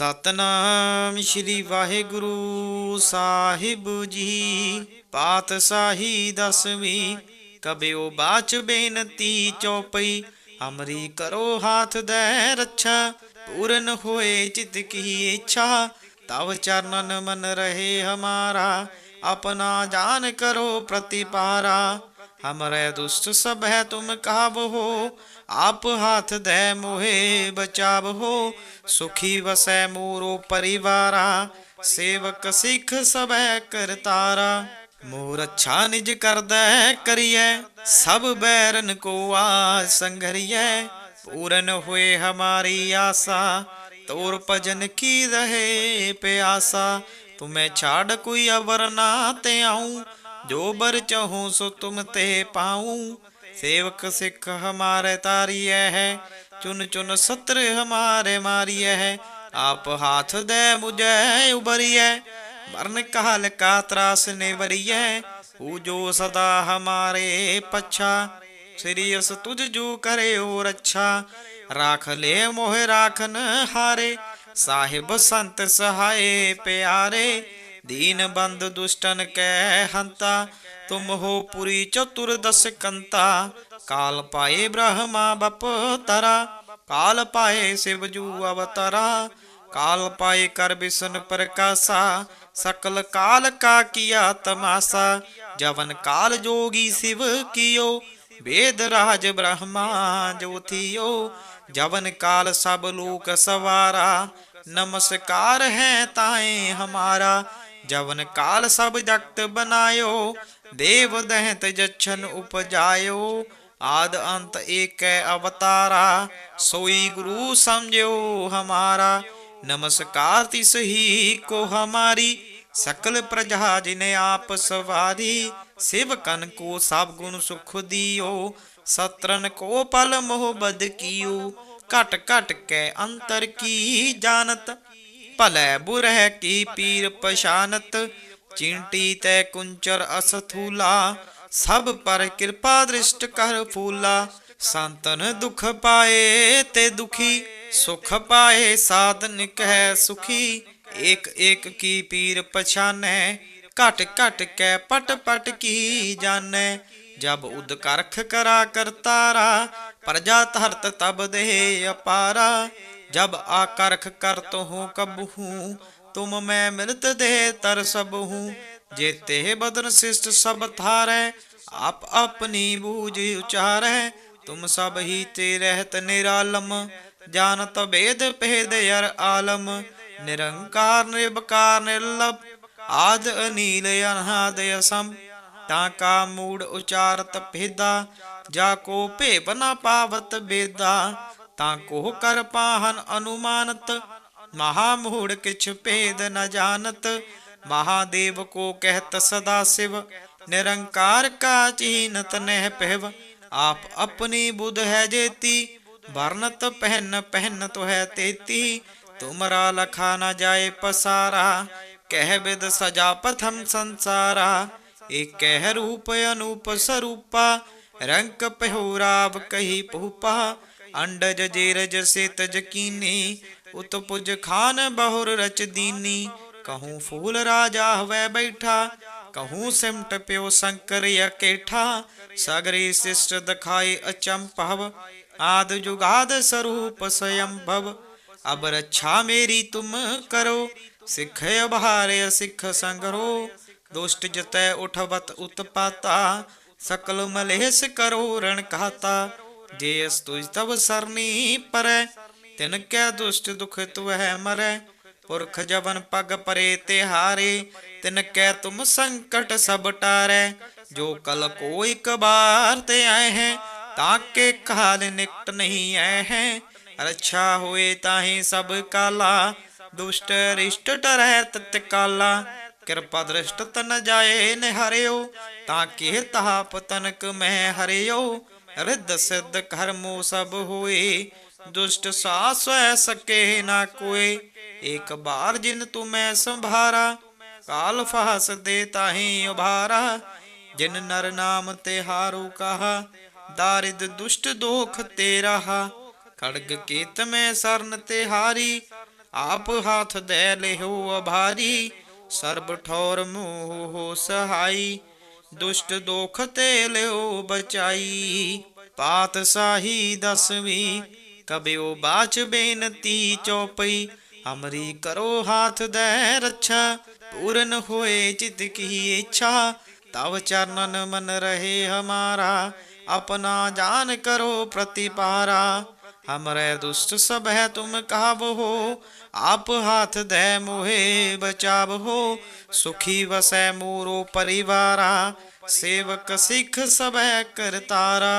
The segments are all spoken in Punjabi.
ਸਤਨਾਮ ਸ੍ਰੀ ਵਾਹਿਗੁਰੂ ਸਾਹਿਬ ਜੀ। ਪਾਤਸ਼ਾਹੀ ਦਸਵੀਂ ਕਬਿਓ ਬਾਚ ਬੇਨਤੀ ਚੌਪਈ। ਅਮਰੀ ਕਰੋ ਹਾਥ ਦੇ ਰੱਛਾ, ਪੂਰਨ ਹੋਏ ਚਿਤ ਕੀ ਇੱਛਾ। ਤਵ ਚਰਨਨ ਮਨ ਰਹੇ ਹਮਾਰਾ, ਆਪਣਾ ਜਾਨ ਕਰੋ ਪ੍ਰਤਿਪਾਰਾ। हमारे दुष्ट सब है तुम काब हो आप हाथ दे, मोहे बचाव हो सुखी वसे मोरो परिवारा। सेवक सिख सब है करतारा मोर अच्छा निज कर दे करिए। सब बैरन को आज संघरिए। पूरन हुए हमारी आशा। तोर भजन की रहे प्यासा। तुम्हें छाड़ कोई अवर ना ते आऊँ। जो बर चहूँ सो तुम ते पाऊँ। सेवक सिख हमारे तारी है, चुन चुन सत्र हमारे मारिय है। आप हाथ दे मुझे उबरिय मरण काल का त्रास ने बरिय है जो सदा हमारे पछा श्रीयस तुझ जो करे और अच्छा राख ले मोह राखन हारे, साहिब संत सहाय प्यारे। ਦੀਨ ਬੰਦ ਦੁਸ਼ਟਨ ਕੈ ਹੰਤਾ, ਤੁਮ ਹੋ ਪੁਰੀ ਚਤੁਰਦਸ ਕੰਤਾ। ਕਾਲ ਪਾਏ ਬ੍ਰਹਮਾ ਬਪ ਤਰਾ, ਕਾਲ ਪਾਏ ਸਿਵ ਜੂ ਅਵਤਰਾ। ਕਾਲ ਪਾਏ ਕਰ ਬਿਸ਼ਨ ਪ੍ਰਕਾਸ਼ਾ, ਸਕਲ ਕਾਲ ਕਾ ਕੀਆ ਤਮਾਸਾ। ਜਵਨ ਕਾਲ ਜੋਗੀ ਸਿਵ ਕੀਓ, ਵੇਦ ਰਾਜ ਬ੍ਰਹਮਾ ਜੋਤੀਓ ਜਵਨ ਕਾਲ ਸਭ ਲੋਕ ਸਵਾਰਾ, ਨਮਸਕਾਰ ਹੈ ਤਾਏ ਹਮਾਰਾ। जवन काल सब जगत बनायो, देव दहत जच्छन उपजायो। आद अंत एक अवतारा, सोई गुरु समझो हमारा। नमस्कार तिस ही को हमारी, सकल प्रजा जिने आप सवारी। शिव कन को सब गुण सुख दियो, सत्रन को पल मोह बद कियो। कट कट के अंतर की जानत ਭਲੇ ਬੁਰਹਿ ਕੀ ਪੀਰ ਪਛਾਨਤ ਚਿੰਟੀ ਤੈ ਕੁੰਚਰ ਅਸਥੂਲਾ ਸਭ ਪਰ ਕਿਰਪਾ ਦ੍ਰਿਸ਼ਟ ਕਰ ਫੂਲਾ ਸੰਤਨ ਦੁਖ ਪਾਏ ਤੇ ਦੁਖੀ ਸੁਖ ਪਾਏ ਸਾਧਨ ਕਹਿ ਸੁਖੀ ਏਕ ਏਕ ਕੀ ਪੀਰ ਪਛਾਨੈ ਘਟ ਘਟ ਕੈ ਪਟ ਪਟ ਕੀ ਜਾਣੈ ਜਬ ਉਦ ਕਰਖ ਕਰਾ ਕਰਤਾਰਾ ਪ੍ਰਜਾ ਧਰਤ ਤਬ ਦੇ ਅਪਾਰਾ ਜਬ ਆ ਕਰਖ ਕਰਤ ਕਬਹੂ, ਤੁਮ ਮੈਂ ਮਿਲਤ ਦੇ ਤਰ ਸਭ ਹੂੰ ਜੇਤੇ ਬਦਨ ਸਿਸ਼ਟ ਸਭ ਥਾਰੈ ਆਪ ਆਪਣੀ ਬੂਝ ਉਚਾਰੈ। ਤੁਮ ਸਭ ਹੀ ਤੇ ਰਹਿਤ ਨਿਰਾਲਮ ਜਾਣਤ ਭੇਦ ਭੇਦ ਯਰ ਆਲਮ। ਨਿਰੰਕਾਰ ਨਿਰਭਕਾਰ ਨਿਰਲਭ, ਆਦ ਅਨੀਲ ਅਨਹਦ ਅਸਮ। ਤਾਂ ਕਾ ਮੂੜ ਉਚਾਰਤ ਭੇਦਾ, ਜਾ ਕੋ ਭੇਪ ਨ ਪਾਵਤ ਬੇਦਾ। ਤਾਂ ਕੋ ਕਰ ਪਾਹਨ ਅਨੁਮਾਨਤ ਮਹਾ ਮੂੜ ਕਿਛ ਭੇਦ ਨ ਜਾਣਤ ਮਹਾਦੇਵ ਕੋ ਕਹਿਤ ਸਦਾ ਸਿਵ ਨਿਰੰਕਾਰ ਕਾ ਚੀਨਤ ਨਹਿ ਪਹਿਵ ਆਪ ਆਪਣੀ ਬੁੱਧ ਹੈ ਜੇਤੀ ਵਰਨਤ ਪਹਿਨ ਪਹਿਨ ਤੋ ਹੈ ਤੇਤੀ ਤੁਮਰਾ ਲਖਾ ਨ ਜਾਏ ਪਸਾਰਾ ਕਹਿ ਬਿਦ ਸਜਾ ਪ੍ਰਥਮ ਸੰਸਾਰਾ ਏਕ ਕਹਿ ਰੂਪ ਅਨੂਪ ਸਰੂਪਾ ਰੰਗ ਪਹਿਰਾਵ ਕਹੀ ਪੂਪਾ ਅੰਡਜ ਜੇਰਜ ਸਿਤ ਜਕੀਨੀ, ਉਤ ਪੁਜ ਖਾਨ ਬਹੁਰ ਰਚ ਦੀਨੀ। ਕਹੂੰ ਫੂਲ ਰਾਜਾ ਹਵੈ ਬੈਠਾ, ਕਹੂੰ ਸਿਮਟ ਪਿਓ ਸੰਕਰ ਅਕੇਠਾ। ਸਗਰੀ ਸਿਸ਼ਟ ਦਿਖਾਈ ਅਚੰਭਵ, ਆਦ ਜੁਗਾਦ ਸਰੂਪ ਸਯੰਭਵ। ਅਬ ਰੱਛਾ ਮੇਰੀ ਤੁਮ ਕਰੋ, ਸਿੱਖ ਅਭਾਰੇ ਸਿੱਖ ਸੰਗਰੋ। ਦੁਸ਼ਟ ਜਤੈ ਉਠਵਤ ਉਤਪਾਤਾ, ਸਕਲ ਮਲੇਸ ਕਰੋ ਰਣ ਕਹਾਤਾ। ਜੇ ਅਸ ਤੁਜ ਤਵ ਸਰਨੀ ਪਰੈ, ਤਿਨ ਕੈ ਦੁਸ਼ਟ ਦੁਖ ਤੁਵਹਿ ਮਰੈ। ਪੁਰਖ ਜਵਨ ਪਗ ਪਰੇ ਤਿਹਾਰੇ, ਤਿਨ ਕੈ ਤੁਮ ਸੰਕਟ ਸਭ ਟਾਰੈ। ਜੋ ਕਲ ਕੋ ਇਕ ਤੇ ਆਏ ਹੈ ਤਾਕੇ ਕਾਲ ਨਿਕਟ ਨਹੀਂ ਆਏ ਹੈ। ਰੱਛਾ ਹੋਏ ਤਾਹੀ ਸਭ ਕਾਲਾ, ਦੁਸ਼ਟ ਰਿਸ਼ਟ ਟਰੈ ਤਤ ਕਾਲਾ। ਕਿਰਪਾ ਦ੍ਰਿਸ਼ਟ ਤਨ ਜਾਏ ਨਿਹਰਿਓ, ਤਾਂ ਕਿ ਤਹਾ ਪਤਨਕ ਮੈਂ ਹਰਿਓ। ਰਿੱਧ ਸਿੱਧ ਕਰਮੋ ਸਭ ਹੋਏ, ਦੁਸ਼ਟ ਸਾਸ ਸਵੈ ਸਕੇ ਨਾ ਕੋਏ। ਇੱਕ ਬਾਰ ਜਿਨ ਤੁਮੈ ਸੰਭਾਰਾ, ਕਾਲ ਫਾਸ ਦੇ ਤਾਹੀ ਉਭਾਰਾ। ਜਿਨ ਨਰ ਨਾਮ ਤੇ ਹਾਰੂ ਕਹਾ, ਦਾਰਿਦ ਦੁਸ਼ਟ ਦੋਖ ਤੇ ਰਹਾ। ਖੜਗ ਕੀਤ ਮੈਂ ਸਰਨ ਤੇ ਹਾਰੀ, ਆਪ ਹਾਥ ਦੇ ਲਿਹੋ ਅਭਾਰੀ। ਸਰਬ ਠੌਰ ਮੋਹ ਸਹਾਈ ਦੁਸ਼ਟ ਦੋਖ ਤੇ ਲਿਓ ਬਚਾਈ ਪਾਤਸ਼ਾਹੀ ਦਸਵੀਂ ਕਬਿਓ ਬਾਚ ਬੇਨਤੀ ਚੌਪਈ ਹਮਰੀ ਕਰੋ ਹਾਥ ਦੇ ਰੱਛਾ ਪੂਰਨ ਹੋਏ ਚਿਤ ਕੀ ਇੱਛਾ ਤਵ ਚਰਨਨ ਮਨ ਰਹੇ ਹਮਾਰਾ अपना जान करो प्रतिपारा हमरे दुष्ट सब है तुम काब हो। आप हाथ दे, मोहे बचाव हो। सुखी वसे मोरो परिवारा, सेवक सिख सब है करतारा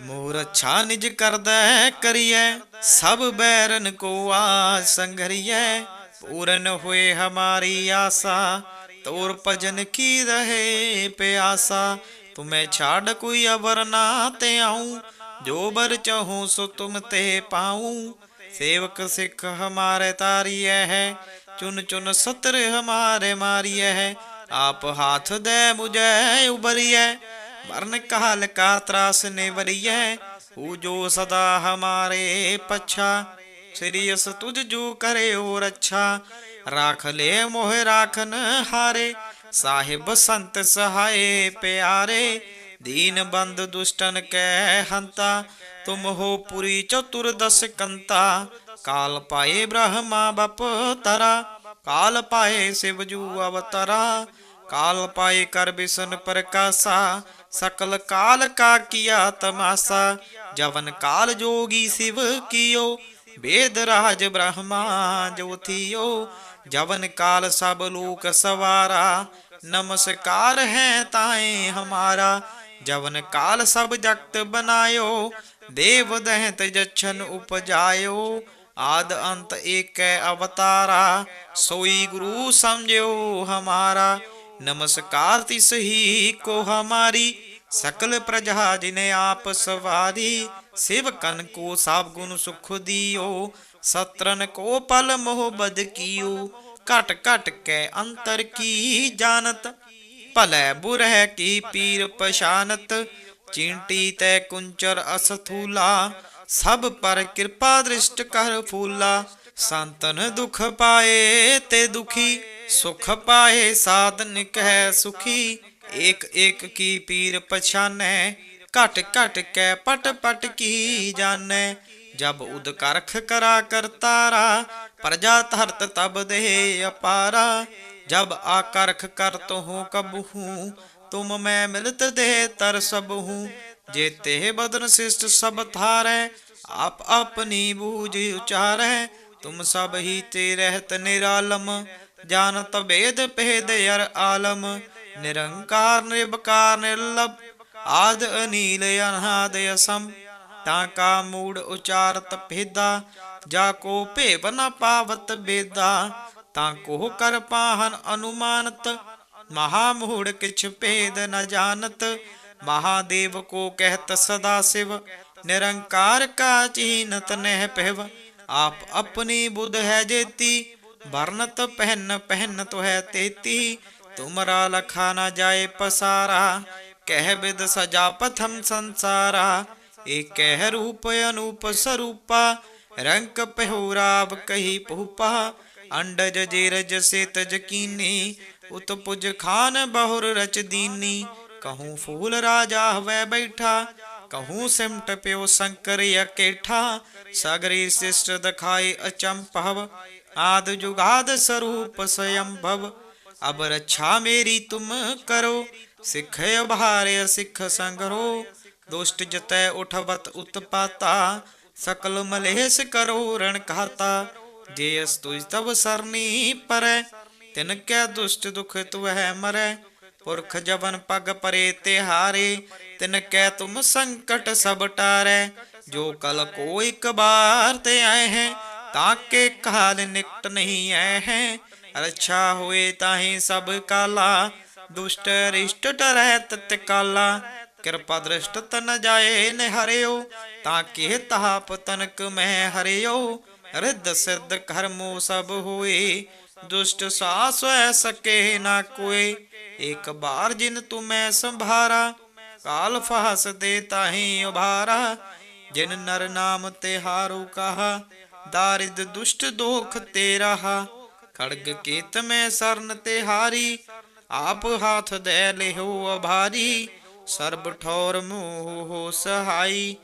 मोर अच्छा निज कर दे, करिए। सब बैरन को आज संघरिए। पूर्ण हुए हमारी आशा, तोर भजन की रहे प्यासा। तुम्हें छाड़ कोई अवरना ते आऊँ। जो बर चहूँ सो तुम ते पाऊ। सेवक सिख हमारे तारिय है, चुन चुन सत्र हमारे मारिय है। आप हाथ दे मुझे उबरिय वर्ण काल का त्रास नेवरिय हु। जो सदा हमारे पछा सीरियस तुझ जो करे और अच्छा राख ले मोह राखन हारे, साहिब संत सहाय प्यारे। ਦੀਨ ਬੰਦ ਦੁਸ਼ਟਨ ਕੈ ਹੰਤਾ, ਤੁਮ ਹੋ ਪੁਰੀ ਚਤੁਰ ਦਸ ਕੰਤਾ। ਕਾਲ ਪਾਏ ਬ੍ਰਹਮਾ ਬਪ ਤਰਾ, ਕਾਲ ਪਾਏ ਸਿਵਜੂ ਅਵਤਰਾ। ਕਾਲ ਪਾਏ ਕਰ ਬਿਸਨ ਪ੍ਰਕਾਸ਼ਾ, ਸਕਲ ਕਾਲ ਕਾ ਕੀਆ ਤਮਾਸਾ। ਜਵਨ ਕਾਲ ਜੋਗੀ ਸਿਵ ਕੀਓ, ਵੇਦ ਰਾਜ ਬ੍ਰਹਮਾ ਜੋਥੀਓ ਜਵਨ ਕਾਲ ਸਭ ਲੋਕ ਸਵਾਰਾ, ਨਮਸਕਾਰ ਹੈ ਤਾਏ ਹਮਾਰਾ। जवन काल सब जगत बनायो, देव दहत जच्छन उपजायो। आद अंत एक अवतारा, सोई गुरु समझो हमारा। नमस्कार तिस ही को हमारी, सकल प्रजा जिने आप सवारी। शिव कन को सब गुण सुख दियो, सत्रन को पल मोह बद कियो। कट कट के अंतर की जानत ਭਲੇ ਬੁਰਹਿ ਕੀ ਪੀਰ ਪਛਾਨਤ ਚਿੰਟੀ ਤੈ ਕੁੰਚਰ ਅਸਥੂਲਾ ਸਭ ਪਰ ਕਿਰਪਾ ਦ੍ਰਿਸ਼ਟ ਕਰ ਫੂਲਾ ਸੰਤਨ ਦੁਖ ਪਾਏ ਤੇ ਦੁਖੀ ਸੁਖ ਪਾਏ ਸਾਧਨ ਕਹਿ ਸੁਖੀ ਏਕ ਏਕ ਕੀ ਪੀਰ ਪਛਾਨੈ ਘਟ ਘਟ ਕੈ ਪਟ ਪਟ ਕੀ ਜਾਣੈ ਜਬ ਉਦ ਕਰਖ ਕਰਾ ਕਰਤਾਰਾ ਪ੍ਰਜਾ ਧਰਤ ਤਬ ਦੇ ਅਪਾਰਾ ਜਬ ਆਕਰਖ ਕਰ ਤੋ ਕਬਹੂ, ਤੁਮ ਮੈਂ ਮਿਲਤ ਦੇ ਤਰ ਸਬਹੂ ਜੇਤੇ ਬਦਨ ਸਿਸ਼ਟ ਸਭ ਥਾਰੈ ਆਪ ਆਪਣੀ ਬੂਝ ਉਚਾਰੈ। ਤੁਮ ਸਭ ਹੀ ਤੇ ਰਹਿਤ ਨਿਰਾਲਮ ਜਾਣਤ ਭੇਦ ਭੇਦ ਅਰ ਆਲਮ। ਨਿਰੰਕਾਰ ਨਿਰਭਕਾਰ ਨਿਰਲਭ, ਆਦ ਅਨੀਲ ਅਨਾਦ ਅਸਮ। ਤਾਂ ਕਾ ਮੂੜ ਉਚਾਰਤ ਭੇਦਾ, ਜਾ ਕੋ ਭੇਵ ਨ ਪਾਵਤ ਬੇਦਾ। ਤਾਂ ਕੋਹ ਕਰ ਪਾਹਨ ਅਨੁਮਾਨਤ ਮਹਾ ਮੂੜ ਕਿਛ ਭੇਦ ਨ ਜਾਣਤ। ਮਹਾਦੇਵ ਕੋ ਕਹਿਤ ਸਦਾ ਸਿਵ, ਨਿਰੰਕਾਰ ਕਾ ਚੀਨਤ ਨਹਿ ਪਹਿਵ ਆਪ ਆਪਣੀ ਬੁੱਧ ਹੈ ਜੇਤੀ, ਵਰਨਤ ਪਹਿਨ ਪਹਿਨ ਤੋ ਹੈ ਤੇਤੀ। ਤੁਮਰਾ ਲਖਾ ਨਾ ਜਾਏ ਪਸਾਰਾ, ਕਹਿ ਬਿਦ ਸਜਾ ਪਥਮ ਸੰਸਾਰਾ। ਏਕ ਕਹਿ ਰੂਪ ਅਨੂਪ ਸਰੂਪਾ ਰੰਕ ਪਹਿਰਾਵ ਕਹੀ ਪੂਪਾ ਅੰਡਜ ਜੇਰਜ ਸੇਤ ਜਕੀਨੀ, ਉਤ ਪੁਜ ਖਾਨ ਬਹੁਰ ਰਚ ਦੀਨੀ। ਕਹੂੰ ਫੂਲ ਰਾਜਾ ਹਵੈ ਬੈਠਾ, ਕਹੂੰ ਸਿਮਟ ਪਿਓ ਸ਼ੰਕਰ ਅਕੇਠਾ। ਸਗਰੀ ਸਿਸ਼ਟ ਦਖਾਏ ਅਚੰਪਵ ਆਦ ਜੁਗਾਦ ਸਰੂਪ ਸਯੰਭਵ। ਅਬ ਰੱਛਾ ਮੇਰੀ ਤੁਮ ਕਰੋ, ਸਿੱਖ ਅਭਾਰੇ ਸਿੱਖ ਸੰਗਰੋ। ਦੁਸ਼ਟ ਜਤੈ ਉਠਵਤ ਉਤਪਾਤਾ, ਸਕਲ ਮਲੇਸ ਕਰੋ ਰਣ ਕਹਤਾ जेयस्तु तब सरनी पर तिन कै दुष्ट दुख तुह मर पुरख जबन पग परे ते हारे तिन कै तुम संकट सब टारे जो कल को एक बार ते आए हैं ताके काल निकट नहीं आए हैं रक्षा हुए ताहे सब काला दुष्ट रिष्ट टरह तत् काला कृपा दृष्ट तन जाए न हरियो ताके तहाप तनक में हरियो ਰਿੱਧ ਸਿੱਧ ਕਰਮੋ ਸਭ ਹੋਏ, ਦੁਸ਼ਟ ਸਾਸ ਐ ਸਕੇ ਨਾ ਕੋਏ। ਇੱਕ ਬਾਰ ਜਿਨ ਤੁਮੈ ਸੰਭਾਰਾ, ਕਾਲ ਫਾਸ ਦੇ ਤਾਹੀ ਉਭਾਰਾ। ਜਿਨ ਨਰ ਨਾਮ ਤੇ ਹਾਰੂ ਕਹਾ, ਦਾਰਿਦ ਦੁਸ਼ਟ ਦੋਖ ਤੇ ਰਹਾ ਖੜਗ ਕੇਤ ਮੈਂ ਸਰਨ ਤੇ ਹਾਰੀ ਆਪ ਹਾਥ ਦੇ ਲਿਹੋ ਅਭਾਰੀ। ਸਰਬ ਠੌਰ ਮੋਹ ਹੋ ਸਹਾਈ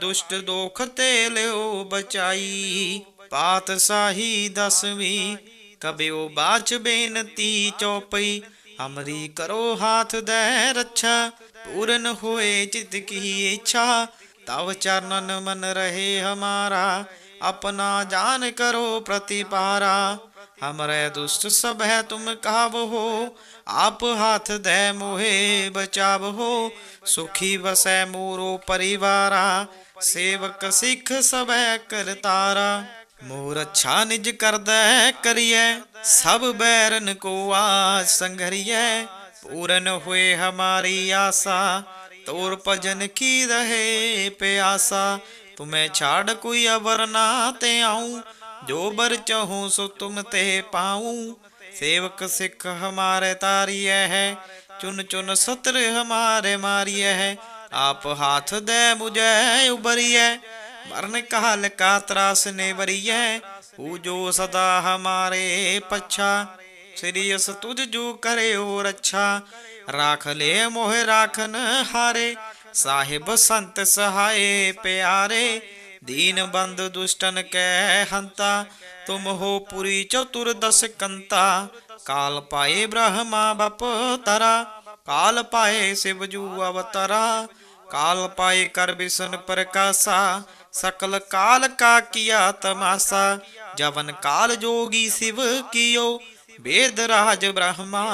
ਦੁਸ਼ਟ ਦੋਖ ਤੇ ਲਿਓ ਬਚਾਈ। ਪਾਤਸ਼ਾਹੀ ਦਸਵੀਂ, ਕਬਿਓ ਬਾਚ ਬੇਨਤੀ ਚੌਪਈ। ਅਮਰੀ ਕਰੋ ਹਾਥ ਦੇ ਰੱਛਾ, ਪੂਰਨ ਹੋਏ ਜਿਤ ਕੀ ਇੱਛਾ। ਤਵ ਚਰਨਨ ਮਨ ਰਹੇ ਹਮਾਰਾ, ਆਪਣਾ ਜਾਨ ਕਰੋ ਪ੍ਰਤਿਪਾਰਾ। हमरे दुष्ट सब है तुम काव हो। आप हाथ दे मोहे बचाव हो। सुखी वसै मोरो परिवारा। सेवक सिख सब है करतारा मोर अच्छा निज करदै करिए। सब बैरन को आज संघरिए। पूरन हुए हमारी आशा। तोर भजन की रहे प्यासा। तुम्हें छाड़ कोई अवर ना ते आऊँ। जो बर चहूँ सो तुम ते पाऊ। सेवक सिख हमारे तारिय है, चुन चुन सत्र हमारे मारिय है। आप हाथ दे मुझे उबरी है मरण काल का त्रास ने वरिय जो सदा हमारे पच्छा श्रीयस तुझ जो करे और अच्छा राख ले मोह राखन हारे, साहेब संत सहाय प्यारे। ਦੀਨ ਬੰਦ ਦੁਸ਼ਟਨ ਕੈ ਹੰਤਾ, ਤੁਮ ਹੋ ਪੁਰੀ ਚਤੁਰ ਦਸ ਕੰਤਾ। ਕਾਲ ਪਾਏ ਬ੍ਰਹਮਾ ਬਪ ਤਰਾ, ਕਾਲ ਪਾਏ ਸਿਵਜੂ ਅਵਤਰਾ। ਕਾਲ ਪਾਏ ਕਰ ਬਿਸਨ ਪ੍ਰਕਾਸ਼ਾ, ਸਕਲ ਕਾਲ ਕਾ ਕੀਆ ਤਮਾਸਾ। ਜਵਨ ਕਾਲ ਜੋਗੀ ਸਿਵ ਕੀਓ ਵੇਦ ਰਾਜ ਬ੍ਰਹਮਾ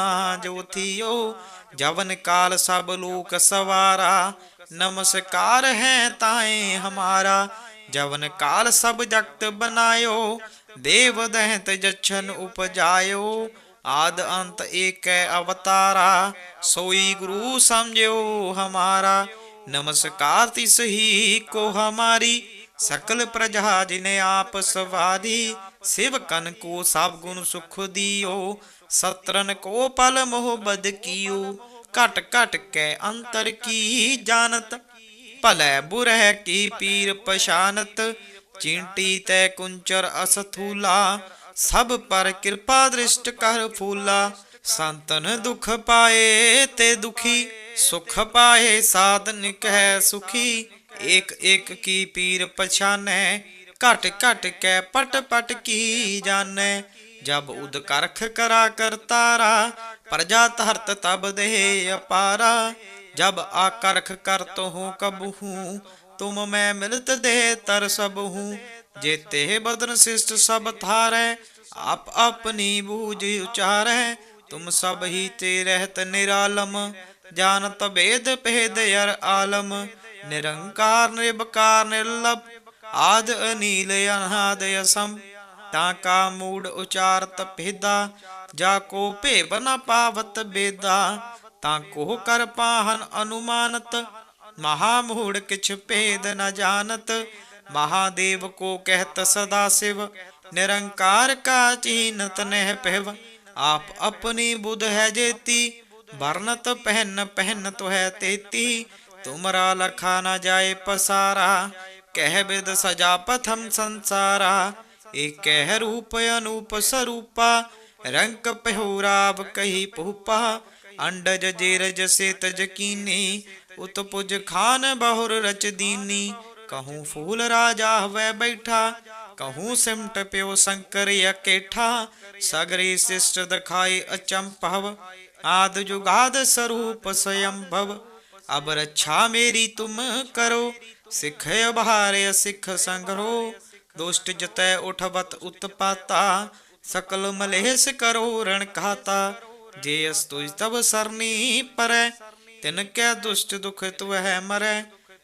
ਜੋਥਿਓ ਜਵਨ ਕਾਲ ਸਭ ਲੋਕ ਸਵਾਰਾ, ਨਮਸਕਾਰ ਹੈ ਤਾਏ ਹਮਾਰਾ। ਜਵਨ ਕਾਲ ਸਭ ਜਗਤ ਬਨਾਇਓ ਦੇਵ ਦਹਿਤ ਜਛਨ ਉਪਜਾਇਓ, ਆਦ ਅੰਤ ਏਕੈ ਅਵਤਾਰਾ, ਸੋਈ ਗੁਰੂ ਸਮਝਿਓ ਹਮਾਰਾ, ਨਮਸਕਾਰ ਤਿਸ ਹੀ ਕੋ ਹਮਾਰੀ, ਸਕਲ ਪ੍ਰਜਾ ਜਿਨੇ ਆਪ ਸਵਾਦੀ ਸਿਵ ਕਨ ਕੋ ਸਭ ਗੁਣ ਸੁਖ ਦਿਓ, ਸਤਰਨ ਕੋ ਪਲ ਮੋਹ ਬਦ ਕੀਓ, ਘਟ ਘਟ ਕੈ ਅੰਤਰ ਕੀ ਜਾਣਤ ਭਲੇ ਬੁਰਹਿ ਕੀ ਪੀਰ ਪਛਾਨਤ ਚਿੰਟੀ ਤੈ ਕੁੰਚਰ ਅਸਥੂਲਾ ਸਭ ਪਰ ਕਿਰਪਾ ਦ੍ਰਿਸ਼ਟ ਕਰ ਫੂਲਾ ਸੰਤਨ ਦੁਖ ਪਾਏ ਤੇ ਦੁਖੀ ਸੁਖ ਪਾਏ ਸਾਧਨ ਕਹਿ ਸੁਖੀ एक एक की पीर पछाने घट घट के पट पट की जाने जब उद करख करा कर तारा प्रजा धरत तब दे अपारा जब आकर्ख कर तो हूँ कब हूँ तुम मैं मिलत दे तर सब हूँ जेते बदन शिष्ट सब थारे आप अपनी बूझ उचारे तुम सब ही ते रहत निरालम जानत भेद भेद यर आलम निरंकार निर्बकार निर्लभ आद अनील अनाद असम ताका मूड उचारत भेदा जाको भेव न पावत बेदा ਤਾਂ ਕੋਹ ਕਰ ਪਾਹਨ ਅਨੁਮਾਨਤ ਮਹਾ ਮੂੜ ਕਿਛ ਭੇਦ ਨ ਜਾਣਤ। ਮਹਾਦੇਵ ਕੋ ਕਹਿਤ ਸਦਾ ਸਿਵ, ਨਿਰੰਕਾਰ ਕਾ ਚੀਨਤ ਨਹਿ ਪਹਿਵ ਆਪ ਆਪਣੀ ਬੁਧ ਹੈ ਜੇਤੀ, ਵਰਨਤ ਪਹਿਨ ਪਹਿਨ ਤੋ ਹੈ ਤੇਤੀ। ਤੁਮਰਾ ਲਖਾ ਨ ਜਾਏ ਪਸਾਰਾ, ਕਹਿ ਬਿਦ ਸਜਾ ਪਥਮ ਸੰਸਾਰਾ। ਏਕਹਿ ਰੂਪ ਅਨੂਪ ਸਰੂਪਾ ਰੰਕ ਪਹਿਰਾਵ ਕਹੀ ਪੂਪਾ अंडज जेरज से तज कीनी उतपुज खान बहुर रच दीनी। कहू फूल राजा वै बैठा, कहू सिमट प्यो शंकर अकेठा। सगरी शिष्ट दखाई अचम भव आद जुगाद स्वरूप स्वयं भव अब रक्षा मेरी तुम करो, सिख अभार सिख संग्रो दुष्ट जतय उठवत उत्पाता, सकल मलेश करो रण खाता ਜੇ ਅਸ ਤੁਜ ਤਬ ਸਰਨੀ ਪਰੈ, ਤਿਨ ਕੈ ਦੁਸ਼ਟ ਦੁਖ ਤੁਵਹਿ ਮਰੈ।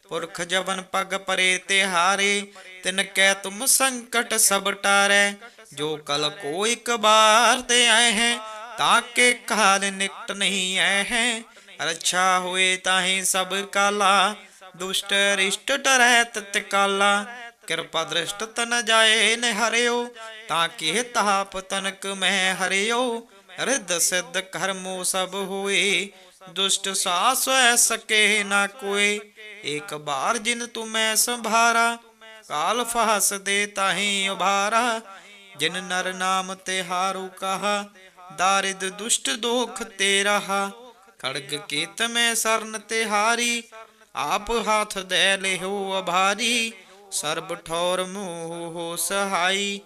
ਪੁਰਖ ਜਵਨ ਪਗ ਪਰੇ ਤੇ ਹਾਰੇ, ਤਿਨ ਕੈ ਤੁਮ ਸੰਕਟ ਸਭ ਟਾਰੈ। ਜੋ ਕਲ ਕੋ ਇਕ ਬਾਰ ਤੇ ਆਏ ਹੈ, ਤਾਂ ਕੇ ਕਾਲ ਨਿਕਟ ਨਹੀਂ ਆਏ ਹੈ। ਰੱਛਾ ਹੋਏ ਤਾਹੀ ਸਭ ਕਾਲਾ, ਦੁਸ਼ਟ ਰਿਸ਼ਟ ਟਰੈ ਤਤ ਕਾਲਾ। ਕਿਰਪਾ ਦ੍ਰਿਸ਼ਟ ਤਨ ਜਾਏ ਨ ਹਰਿਓ ਤਾਂ ਕਿ ਤਾਪ ਤਨਕ ਮੈਂ ਹਰਿਓ। ਰਿੱਧ ਸਿੱਧ ਕਰਮੋ ਸਭ ਹੋਏ। ਦੁਸ਼ਟ ਸਾਸ ਸੈ ਸਕੇ ਨਾ ਕੋਏ। ਇੱਕ ਬਾਰ ਜਿਨ ਤੁਮੈ ਸੰਭਾਰਾ, ਕਾਲ ਫਾਸ ਦੇ ਤਾਹੀ ਉਭਾਰਾ। ਜਿਨ ਨਰ ਨਾਮ ਤੇ ਹਾਰੂ ਕਹਾ, ਦਾਰਿਦ ਦੁਸ਼ਟ ਦੋਖ ਤੇ ਰਹਾ। ਖੜਗ ਕੇਤ ਮੈਂ ਸਰਨ ਤੇ ਹਾਰੀ, ਆਪ ਹੱਥ ਦੇ ਲਿਹੋ ਅਭਾਰੀ। ਸਰਬ ਠੌਰ ਮੋਹ ਹੋ ਸਹਾਈ।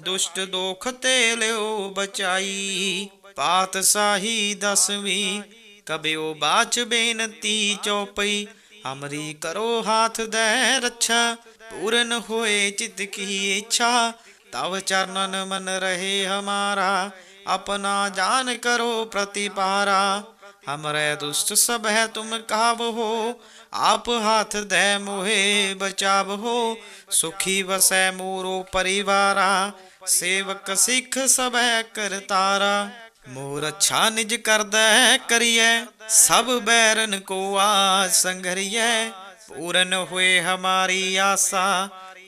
ਦੁਸ਼ਟ ਦੋਖ ਤੇ ਲਿਓ ਬਚਾਈ। ਪਾਤਸ਼ਾਹੀ ਦਸਵੀਂ, ਕਬਿਓ ਬਾਚ ਬੇਨਤੀ ਚੌਪਈ। ਅਮਰੀ ਕਰੋ ਹਾਥ ਦੇ ਰੱਛਾ, ਪੂਰਨ ਹੋਏ ਚਿਤ ਕੀ ਇੱਛਾ। ਤਵ ਚਰਨਨ ਮਨ ਰਹੇ ਹਮਾਰਾ, ਆਪਣਾ ਜਾਨ ਕਰੋ ਪ੍ਰਤਿਪਾਰਾ। हमारे दुष्ट सब है तुम काब हो। आप हाथ दे मोहे बचाव हो। सुखी बसै मोरो परिवारा। सेवक सिख सब है करतारा मोर अच्छा निज कर दे करिए। सब बैरन को आज संघरिए। पूरन हुए हमारी आशा।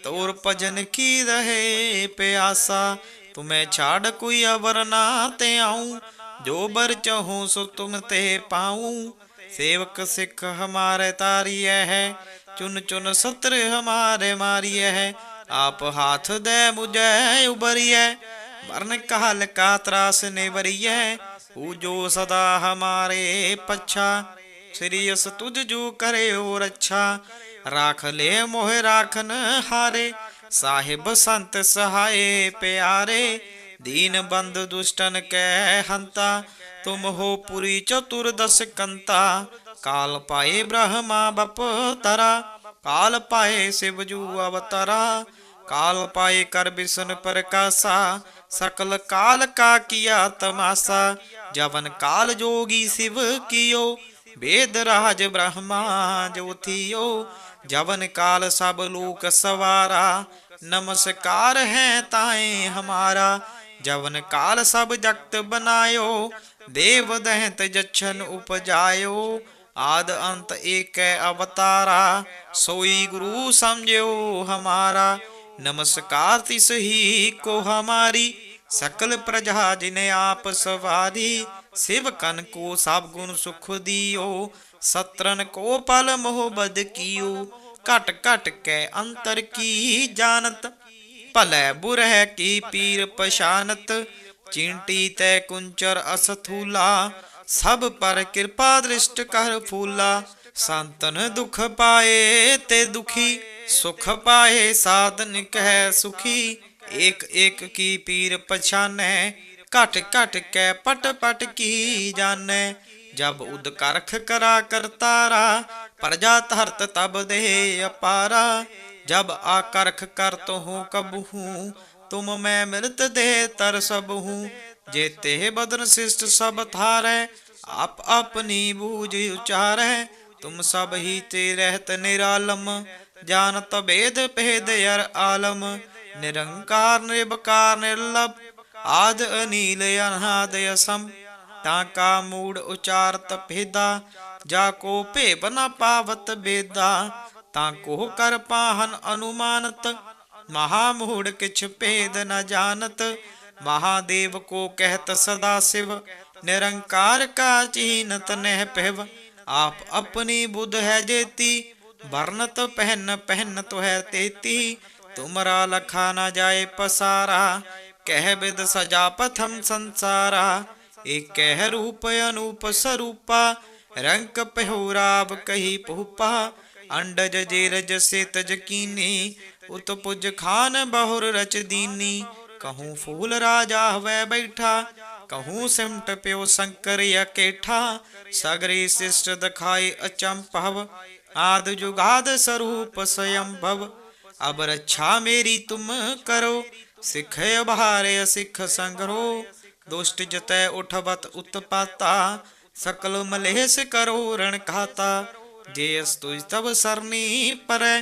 तोर भजन की रहे प्यासा। तुम्हें छाड़ कोई अवर ना ते आऊँ। जो बर चहूँ सो तुम ते पाऊँ। सेवक सिख हमारे तारी है, चुन चुन सत्र हमारे मारिय है। आप हाथ दे मुझे उबरिय वर्ण काल का त्रास नेवरिय। वो जो सदा हमारे पच्छा श्रीयस तुझ जो करे और अच्छा राख ले मोह राखन हारे, साहेब संत सहाय प्यारे। ਦੀਨ ਬੰਦ ਦੁਸ਼ਟਨ ਕੈ ਹੰਤਾ, ਤੁਮ ਹੋ ਪੁਰੀ ਚਤੁਰਦਸ ਕੰਤਾ। ਕਾਲ ਪਾਏ ਬ੍ਰਹਮਾ ਬਪ ਤਰਾ, ਕਾਲ ਪਾਏ ਸਿਵ ਜੂ ਅਵਤਰਾ। ਕਾਲ ਪਾਏ ਕਰ ਬਿਸ਼ਨ ਪ੍ਰਕਾਸ਼ਾ, ਸਕਲ ਕਾਲ ਕਾ ਕੀਆ ਤਮਾਸਾ। ਜਵਨ ਕਾਲ ਜੋਗੀ ਸਿਵ ਕੀਓ, ਵੇਦ ਰਾਜ ਬ੍ਰਹਮਾ ਜੋਥੀਓ ਜਵਨ ਕਾਲ ਸਭ ਲੋਕ ਸਵਾਰਾ, ਨਮਸਕਾਰ ਹੈ ਤਾਏ ਹਮਾਰਾ। ਜਵਨ ਕਾਲ ਸਭ ਜਗਤ ਬਨਾਇਓ, ਦੇਵ ਦਹਿਤ ਜਛਨ ਉਪਜਾਇਓ। ਆਦ ਅੰਤ ਏਕੈ ਅਵਤਾਰਾ, ਸੋਈ ਗੁਰੂ ਸਮਝਿਓ ਹਮਾਰਾ। ਨਮਸਕਾਰ ਤਿਸ ਹੀ ਕੋ ਹਮਾਰੀ, ਸਕਲ ਪ੍ਰਜਾ ਜਿਨੇ ਆਪ ਸਵਾਰੀ। ਸਿਵ ਕਨ ਕੋ ਸਭ ਗੁਣ ਸੁਖ ਦਿਓ ਸਤਰਨ ਕੋ ਪਲ ਮੋਹ ਬਦ ਕੀਓ। ਘਟ ਘਟ ਕੇ ਅੰਤਰ ਕੀ ਜਾਣਤ ਭਲੇ ਬੁਰਹਿ ਕੀ ਪੀਰ ਪਛਾਨਤ ਚਿੰਟੀ ਤੈ ਕੁੰਚਰ ਅਸਥੂਲਾ ਸਭ ਪਰ ਕਿਰਪਾ ਦ੍ਰਿਸ਼ਟ ਕਰ ਫੂਲਾ ਸੰਤਨ ਦੁਖ ਪਾਏ ਤੇ ਦੁਖੀ ਸੁਖ ਪਾਏ ਸਾਧਨ ਕਹਿ ਸੁਖੀ ਏਕ ਏਕ ਕੀ ਪੀਰ ਪਛਾਨੈ ਘਟ ਘਟ ਕੈ ਪਟ ਪਟ ਕੀ ਜਾਣੈ ਜਬ ਉਦ ਕਰਖ ਕਰਾ ਕਰਤਾਰਾ ਪ੍ਰਜਾ ਧਰਤ ਤਬ ਦੇ ਅਪਾਰਾ ਜਬ ਆ ਕਰਖ ਕਰ ਤੋ ਕਬਹੂ, ਤੁਮ ਮੈਂ ਮਿਲਤ ਦੇ ਤਰ ਸਬਹੂ ਜੇਤੇ ਬਦਨ ਸਿਸ਼ਟ ਸਭ ਥਾਰੈ ਆਪ ਆਪਣੀ ਬੂਝ ਉਚਾਰੈ। ਤੁਮ ਸਭ ਹੀ ਤੇ ਰਹਿਤ ਨਿਰਾਲਮ ਜਾਣਤ ਭੇਦ ਭੇਦ ਅਰ ਆਲਮ। ਨਿਰੰਕਾਰ ਨਿਰਭਕਾਰ ਨਿਰਲਭ, ਆਦ ਅਨੀਲ ਅਨਹਦ ਅਸਮ। ਤਾਂ ਕਾ ਮੂੜ ਉਚਾਰਤ ਭੇਦਾ, ਜਾ ਕੋ ਭੇਬ ਨ ਪਾਵਤ ਬੇਦਾ। ਤਾਂ ਕੋ ਕਰ ਪਾਹਨ ਅਨੁਮਾਨਤ ਮਹਾ ਮੂੜ ਕਿਛ ਭੇਦ ਨ ਜਾਣਤ ਮਹਾਦੇਵ ਕੋ ਕਹਿਤ ਸਦਾ ਸਿਵ ਨਿਰੰਕਾਰ ਕਾ ਚੀਨਤ ਨਹਿ ਪਹਿਵ ਆਪ ਆਪਣੀ ਬੁੱਧ ਹੈ ਜੇਤੀ ਵਰਨਤ ਪਹਿਨ ਪਹਿਨ ਤੋ ਹੈ ਤੇਤੀ ਤੁਮਰਾ ਲਖਾ ਨ ਜਾਏ ਪਸਾਰਾ ਕਹਿ ਬਿਦ ਸਜਾ ਪਥਮ ਸੰਸਾਰਾ ਏਕਹਿ ਰੂਪ ਅਨੂਪ ਸਰੂਪਾ ਰੰਗ ਪਹਿਰਾਬ ਕਹੀ ਪੂਪਾ ਅੰਡਜ ਜੀਰਜ ਸਿਤ ਜਕੀਨੀ, ਉਤ ਪੁਜ ਖਾਨ ਬਹੁਰ ਰਚ ਦੀਨੀ। ਕਹੂੰ ਫੂਲ ਰਾਜਾ ਹਵੈ ਬੈਠਾ, ਕਹੂੰ ਸਿਮਟ ਪਿਓ ਸ਼ੰਕਰ ਅਕੇਠਾ। ਸਗਰੀ ਸਿਸ਼ਟ ਦਖਾਈ ਅਚੰਭਵ, ਆਦ ਜੁਗਾਦ ਸਰੂਪ ਸਯੰਭਵ। ਅਬ ਰੱਛਾ ਮੇਰੀ ਤੁਮ ਕਰੋ, ਸਿੱਖ ਅਭਾਰੇ ਸਿੱਖ ਸੰਗਰੋ। ਦੁਸ਼ਟ ਜਤੈ ਉਠਵਤ ਉਤਪਾਤਾ, ਸਕਲ ਮਲੇਸ ਕਰੋ ਰਣ ਖਾਤਾ ਜੇ ਅਸ ਤੁਜ ਤਬ ਸਰਨੀ ਪਰੈ,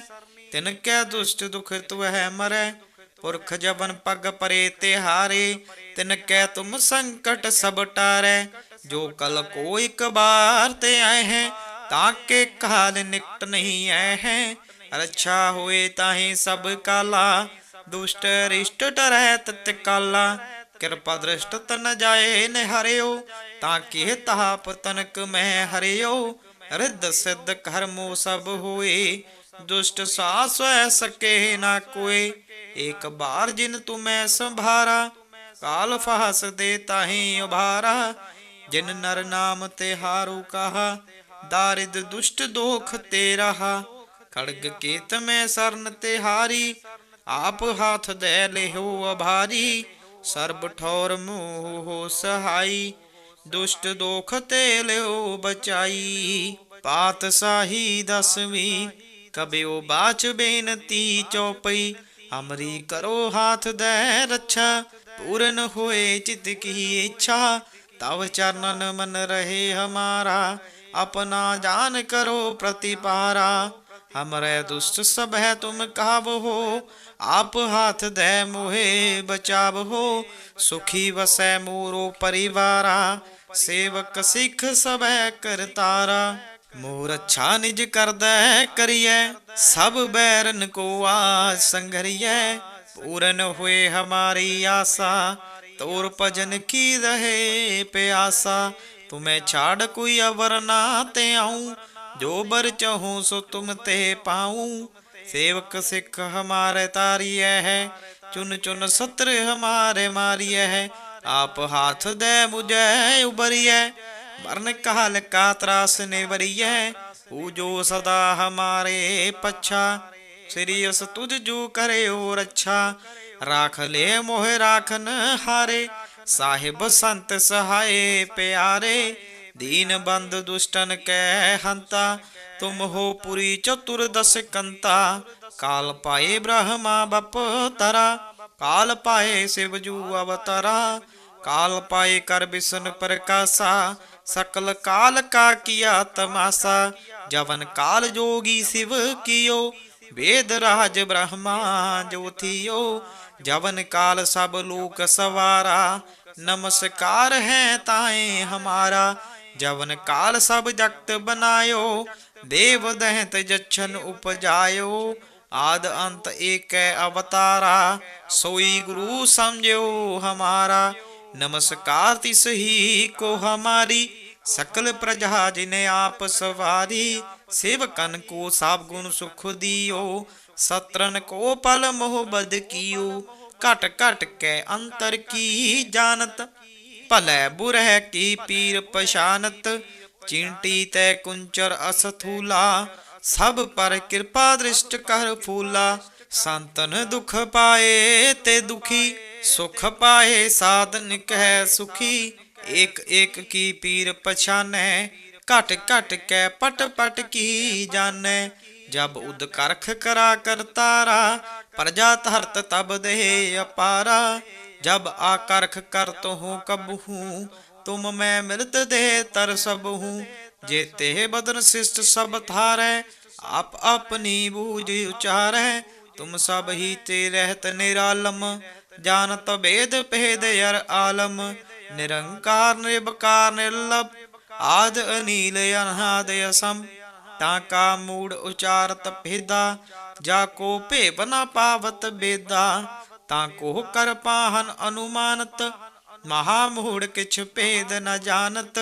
ਤਿਨ ਕੈ ਦੁਸ਼ਟ ਦੁਖ ਤੁਹੈ ਮਰੈ। ਪੁਰਖ ਜਬਨ ਪਗ ਪਰੇ ਤੇ ਹਾਰੇ ਤਿਨ ਕੈ ਤੁਮ ਸੰਕਟ ਸਭ ਟਾਰੈ। ਜੋ ਕਲ ਕੋ ਇਕ ਬਾਰ ਤੇ ਆਏ ਹੈ, ਤਾਂ ਕੇ ਕਾਲ ਨਿਕਟ ਨਹੀਂ ਆਏ ਹੈ। ਰੱਛਾ ਹੋਏ ਤਾਹੀ ਸਭ ਕਾਲਾ, ਦੁਸ਼ਟ ਰਿਸ਼ਟ ਟਰੈ ਤਤ ਕਾਲਾ। ਕਿਰਪਾ ਦ੍ਰਿਸ਼ਟ ਤਨ ਜਾਏ ਨ ਹਰਿਓ ਤਾਂ ਕਿ ਤਾਪ ਤਨਕ ਮੈਂ ਹਰਿਓ। ਰਿੱਧ ਸਿੱਧ ਕਰਮੋ ਸਭ ਹੋਏ, ਦੁਸ਼ਟ ਸਾਸ ਐ ਸਕੇ ਨਾ ਕੋਏ। ਇੱਕ ਬਾਰ ਜਿਨ ਤੁਮੈ ਸੰਭਾਰਾ, ਕਾਲ ਫਾਸ ਦੇ ਤਾਹੀ ਉਭਾਰਾ। ਜਿਨ ਨਰ ਨਾਮ ਤੇ ਹਾਰੂ ਕਹਾ, ਦਾਰਿਦ ਦੁਸ਼ਟ ਦੋਖ ਤੇ ਰਹਾ। ਖੜਗ ਕੇਤ ਮੈਂ ਸਰਨ ਤੇ ਹਾਰੀ, ਆਪ ਹੱਥ ਦੇ ਲਿਹੋ ਅਭਾਰੀ। ਸਰਬ ਠੌਰ ਮੋਹ ਸਹਾਈ ਦੁਸ਼ਟ ਦੋਖ ਤੇ ਲਿਓ ਬਚਾਈ ਪਾਤਸ਼ਾਹੀ ਦਸਵੀਂ ਕਬਿਓ ਬਾਚ ਬੇਨਤੀ ਚੌਪਈ ਅਮਰੀ ਕਰੋ ਹਾਥ ਦੇ ਰੱਛਾ ਪੂਰਨ ਹੋਏ ਚਿਤ ਕੀ ਇੱਛਾ ਤਵ ਚਰਨਨ ਮਨ ਰਹੇ ਹਮਾਰਾ अपना जान करो प्रतिपारा हमरे दुष्ट सब है तुम काब हो आप हाथ दे मोहे बचाव हो सुखी वसै मोरो परिवारा। सेवक सिख सब है करतारा मोर अच्छा निज करदै करिए। सब बैरन को आज संघरिए। पूरन हुए हमारी आशा। तोर भजन की रहे प्यासा। तुम्हें छाड़ कोई अवर ना ते आऊँ। जो बर चहूँ सो तुम ते पाऊ। सेवक सिख हमारे तारिय है, चुन चुन सत्र हमारे मारिय है। आप हाथ दे मुझे उबरिय वर्ण काल का त्रास ने वरिय जो सदा हमारे पछा श्रीयस तुझ जो करे और अच्छा राख ले मोह राखन हारे, साहेब संत सहाय प्यारे। ਦੀਨ ਬੰਦ ਦੁਸ਼ਟਨ ਕੈ ਹੰਤਾ, ਤੁਮ ਹੋ ਪੁਰੀ ਚਤੁਰ ਦਸ ਕੰਤਾ। ਕਾਲ ਪਾਏ ਬ੍ਰਹਮਾ ਬਪ ਤਰਾ, ਕਾਲ ਪਾਏ ਸਿਵਜੂ ਅਵਤਾਰਾ। ਕਾਲ ਪਾਏ ਕਰ ਬਿਸਨ ਪ੍ਰਕਾਸ਼ਾ, ਸਕਲ ਕਾਲ ਕਾ ਕੀਆ ਤਮਾਸਾ। ਜਵਨ ਕਾਲ ਜੋਗੀ ਸਿਵ ਕੀਓ, ਵੇਦ ਰਾਜ ਬ੍ਰਹਮਾ ਜੋਥਿਓ ਜਵਨ ਕਾਲ ਸਭ ਲੋਕ ਸਵਾਰਾ, ਨਮਸਕਾਰ ਹੈ ਤਾਏ ਹਮਾਰਾ। जवन काल सब जगत बनायो, देव दहत जच्छन उपजायो। आद अंत एक अवतारा, सोई गुरु समझो हमारा। नमस्कार तिस ही को हमारी, सकल प्रजा जिने आप सवारी। सेवकन को सब गुण सुख दियो, सत्रन को पल मोह बद कियो। कट कट के अंतर की जानत ਭਲੇ ਬੁਰਹਿ ਕੀ ਪੀਰ ਪਛਾਨਤ ਚਿੰਟੀ ਤੈ ਕੁੰਚਰ ਅਸਥੂਲਾ ਸਭ ਪਰ ਕਿਰਪਾ ਦ੍ਰਿਸ਼ਟ ਕਰ ਫੂਲਾ ਸੰਤਨ ਦੁਖ ਪਾਏ ਤੇ ਦੁਖੀ ਸੁਖ ਪਾਏ ਸਾਧਨ ਕਹਿ ਸੁਖੀ ਇੱਕ ਇੱਕ ਕੀ ਪੀਰ ਪਛਾਨੈ ਘਟ ਘਟ ਕੇ ਪਟ ਪਟ ਕੀ ਜਾਣੈ ਜਬ ਉਦ ਕਰਖ ਕਰਾ ਕਰਤਾਰਾ ਪ੍ਰਜਾ ਧਰਤ ਤਬ ਦੇ ਅਪਾਰਾ जब आकर्ख कर तो हूँ, कब हूँ, तुम मैं मृत दे तर सब हूँ। जेते बदन शिष्ट सब थार, आप अपनी बूझ उचार। है तुम सब ही ते रहत निरालम, जान भेद भेद यर आलम। निरंकार निर्बकार निर्लभ आद अनिल अनादय असम। ताका मूड उचारत भेदा जाको भेब न पावत बेदा। ਤਾਂ ਕੋ ਕਰ ਪਾਹਨ ਅਨੁਮਾਨਤ ਮਹਾ ਮੂੜ ਕਿਛ ਭੇਦ ਨ ਜਾਣਤ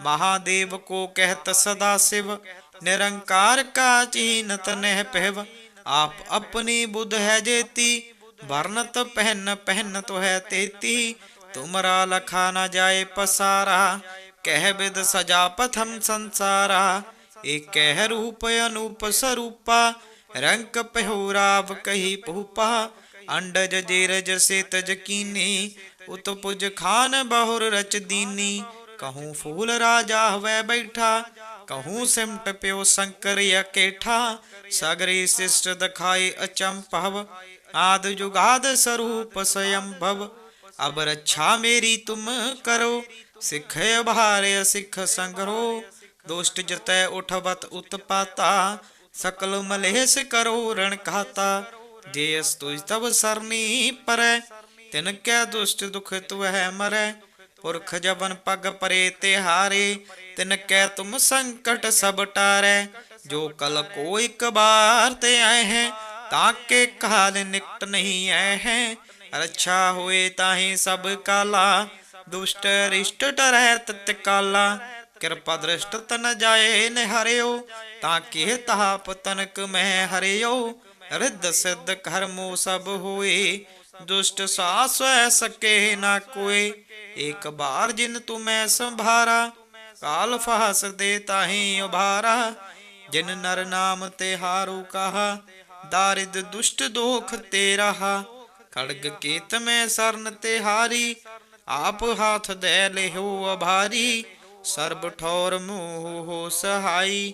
ਮਹਾਦੇਵ ਕੋ ਕਹਿਤ ਸਦਾ ਸਿਵ ਨਿਰੰਕਾਰ ਕਾ ਚੀਨਤ ਨਹਿ ਪਹਿਵ ਆਪ ਆਪਣੀ ਬੁੱਧ ਹੈ ਜੇਤੀ ਵਰਨਤ ਪਹਿਨ ਪਹਿਨ ਤੋ ਹੈ ਤੇਤੀ ਤੁਮਰਾ ਲਖਾ ਨ ਜਾਏ ਪਸਾਰਾ ਕਹਿ ਬਿਦ ਸਜਾ ਪਥਮ ਸੰਸਾਰਾ ਏਕਹਿ ਰੂਪ ਅਨੂਪ ਸਰੂਪਾ ਰੰਕ ਪਹਿਰਾਵ ਕਹੀ ਭੂਪਾ ਅੰਡਜ ਜੇਰਜ ਸਿਤ ਜਕੀਨੀ ਉਤ ਪੁਜ ਖਾਨ ਬਹੁਰ ਰਚ ਦੀਨੀ। ਕਹੂੰ ਫੂਲ ਰਾਜਾ ਹਵੈ ਬੈਠਾ, ਕਹੂੰ ਸਿਮਟ ਪਿਓ ਸ਼ੰਕਰ ਅਕੇਠਾ। ਸਗਰੀ ਸਿਸ਼ਟ ਦਖਾਈ ਅਚੰਪਵ ਆਦ ਜੁਗਾਦ ਸਰੂਪ ਸਯੰਭਵ। ਅਬ ਰੱਛਾ ਮੇਰੀ ਤੁਮ ਕਰੋ, ਸਿੱਖ ਭਾਰੇ ਸਿੱਖ ਸੰਗਰੋ। ਦੁਸ਼ਟ ਜਤੈ ਉਠਵਤ ਉਤਪਾਤਾ, ਸਕਲ ਮਲੇਸ ਕਰੋ ਰਣ ਖਾਤਾ ਜੇ ਅਸ ਤੁਜ ਤਬ ਸਰਨੀ ਪਰੈ, ਤਿਨ ਕੈ ਦੁਸ਼ਟ ਦੁਖ ਤੁਹੈ ਮਰੈ? ਪੁਰਖ ਜਬਨ ਪਗ ਪਰੇ ਤੇ ਹਾਰੇ, ਤਿਨ ਕੈ ਤੁਮ ਸੰਕਟ ਸਭ ਟਾਰੈ। ਜੋ ਕਲ ਕੋ ਇੱਕ ਬਾਰ ਤੇ ਆਏ ਹੈ, ਤਾਂ ਕੇ ਕਾਲ ਨਿਕਟ ਨਹੀਂ ਆਏ ਹੈ। ਰੱਛਾ ਹੋਏ ਤਾਹੀ ਸਭ ਕਾਲਾ, ਦੁਸ਼ਟ ਰਿਸ਼ਟ ਟਰੈ ਤਤ ਕਾਲਾ। ਕਿਰਪਾ ਦ੍ਰਿਸ਼ਟ ਤਨ ਜਾਏ ਨਿਹਰਿਓ, ਤਾਂ ਕਿ ਤਾਪ ਤਨਕ ਮੈਂ ਹਰਿਓ। ਰਿੱਧ ਸਿੱਧ ਕਰਮੋ ਸਭ ਹੋਏ, ਦੁਸ਼ਟ ਸਾਸੈ ਸਕੇ ਨਾ ਕੋਏ। ਇੱਕ ਬਾਰ ਜਿਨ ਤੂੰ ਸੰਭਾਰਾ, ਕਾਲ ਫਾਸ ਦੇ ਤਾਹੀ ਉਭਾਰਾ। ਜਿਨ ਨਰ ਨਾਮ ਤੇ ਹਾਰੂ ਕਹਾ, ਦਾਰਿਦ ਦੁਸ਼ਟ ਦੋਖ ਤੇ ਰਹਾ। ਖੜਗ ਕੇਤ ਮੈਂ ਸਰਨ ਤੇ ਹਾਰੀ, ਆਪ ਹਾਥ ਦੇ ਲਿਹੋ ਅਭਾਰੀ। ਸਰਬ ਠੌਰ ਮੋਹ ਹੋ ਸਹਾਈ